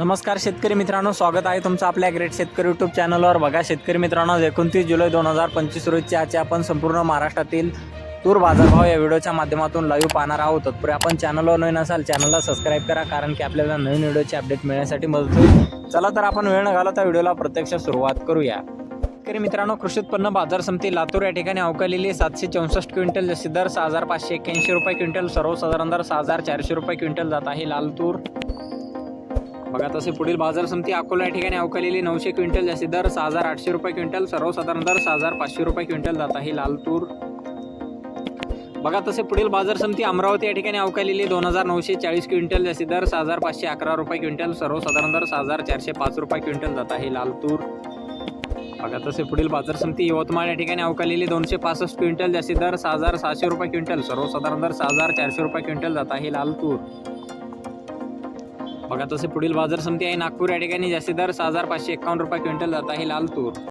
नमस्कार शेतकरी मित्रांनो स्वागत आहे तुमचं आपल्या ग्रेट शेतकरी यूट्यूब चॅनलवर बघा शेतकरी मित्रांनो एकोणतीस जुलै दोन हजार पंचवीस रोजची आजची आपण संपूर्ण महाराष्ट्रातील तूर बाजारभाव या व्हिडिओच्या माध्यमातून लाईव्ह पाहणार आहोत. तत्पूर्वी आपण चॅनलवर नवीन असाल चॅनलला सबस्क्राईब करा कारण की आपल्याला नवीन व्हिडिओची अपडेट मिळण्यासाठी मदत होईल. चला तर आपण वेळ न घालवता व्हिडिओला प्रत्यक्ष सुरुवात करूया. शेतकरी मित्रांनो कृषी उत्पन्न बाजार समिती लातूर या ठिकाणी अवकालेली सातशे चौसष्ट क्विंटल जशी दर सहा हजार पाचशे एक्क्याऐंशी रुपये क्विंटल सर्वसाधारण दर सहा हजार चारशे रुपये क्विंटल जात आहे लाल तूर. बघा तसे पुढील बाजार समिती अकोला या ठिकाणी अवकालेली नऊशे क्विंटल जास्ती. दर सहा हजार आठशे रुपये क्विंटल सर्वसाधारण दर सहा हजार पाचशे रुपये क्विंटल जात आहे लाल तूर बघा तसे पुढील बाजार समिती अमरावती या ठिकाणी अवकालेली दोन हजार नऊशे चाळीस क्विंटल जास्ती. दर सहा हजार पाचशे अकरा रुपये क्विंटल सर्वसाधारण दर सहा हजार चारशे पाच रुपये क्विंटल जात आहे लाल तूर बघा तसे पुढील बाजार समिती यवतमाळ या ठिकाणी अवकालेली दोनशे पासष्ट क्विंटल जास्ती. दर सहा हजार सहाशे रुपये क्विंटल सर्वसाधारण दर सहा हजार चारशे रुपये क्विंटल जात आहे लाल तूर बघा तसे पुढील बाजार समिती आहे. नागपूर या ठिकाणी जास्ती दर सहा हजार पाचशे एकावन्न रुपये क्विंटल जात आहे लाल तूर.